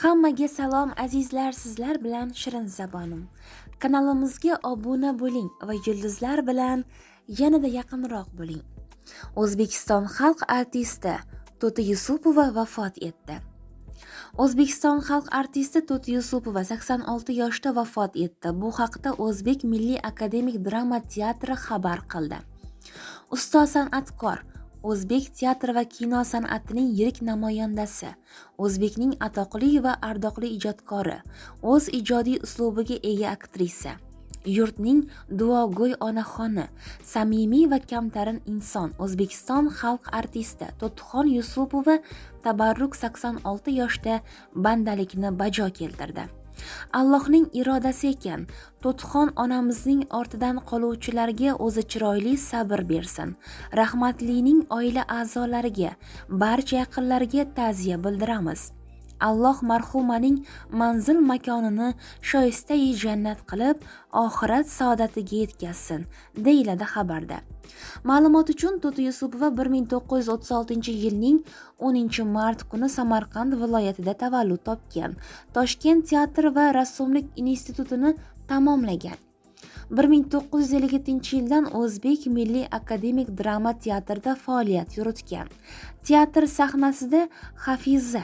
Hammaga salom azizlar, sizlar bilan Shirin Zabonim. Kanalimizga obuna bo'ling va yulduzlar bilan yanada yaqinroq bo'ling. O'zbekiston xalq artisti To'ti Yusupova vafot etdi. O'zbekiston xalq artisti To'ti Yusupova 86 yoshda vafot etdi. Bu haqda O'zbek Milliy akademik drama teatri xabar qildi. Ustoz san'atkor o'zbek teatr va kino san'atining yirik namoyandasi o'zbekning atoqli va ardoqli ijodkori o'z ijodiy uslubiga ega aktrisa yurtning duogo'y onaxoni samimiy va kamtarin inson o'zbekiston xalq artisti to'tixon yusupova tabarruk 86 yoshda bandalikni bajo keltirdi. Allohning irodasi ekan. To'tixon onamizning ortidan qoluvchilarga o'zi chiroyli sabr bersin. Rahmatlining oila a'zolariga barcha yaqinlariga ta'ziya bildiramiz. Alloh marhumaning manzil makonini shoistai jannat qilib oxirat saodatiga yetkazsin deyiladi xabarda. Ma'lumot uchun to'ti yusupova 1936 yilning 10 mart kuni samarqand viloyatida tavallud topgan. Toshkent teatr va rassomlik institutini tamomlagan. 1957 yildan o'zbek milliy akademik drama teatrida faoliyat yuritgan. Teatr sahnasida hafiza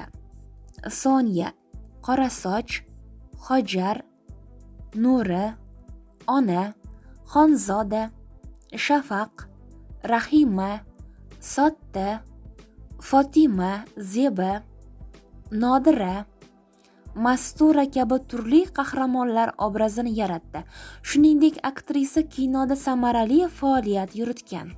sonya qorasoch hojar nuri ona xonzoda shafaq rahima sotta fotima zeba nodira mastura kabi turli qahramonlar obrazini yaratdi. Shuningdek aktrisa kinoda samarali faoliyat yuritgan.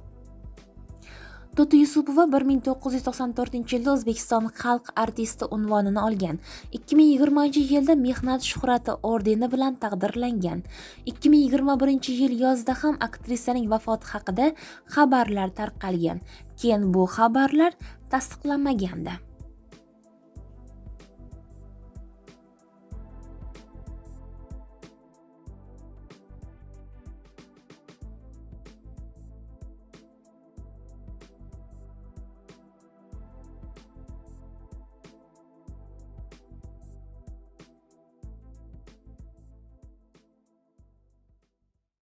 To'ti yusupova 1994 yilda o'zbekiston xalq artisti unvonini olgan. 2020 yilda mehnat shuhrati ordeni bilan taqdirlangan. 2021 yil yozida ham aktrisaning vafoti haqida xabarlar tarqalgan. Keyin bu xabarlar tasdiqlanmagandi.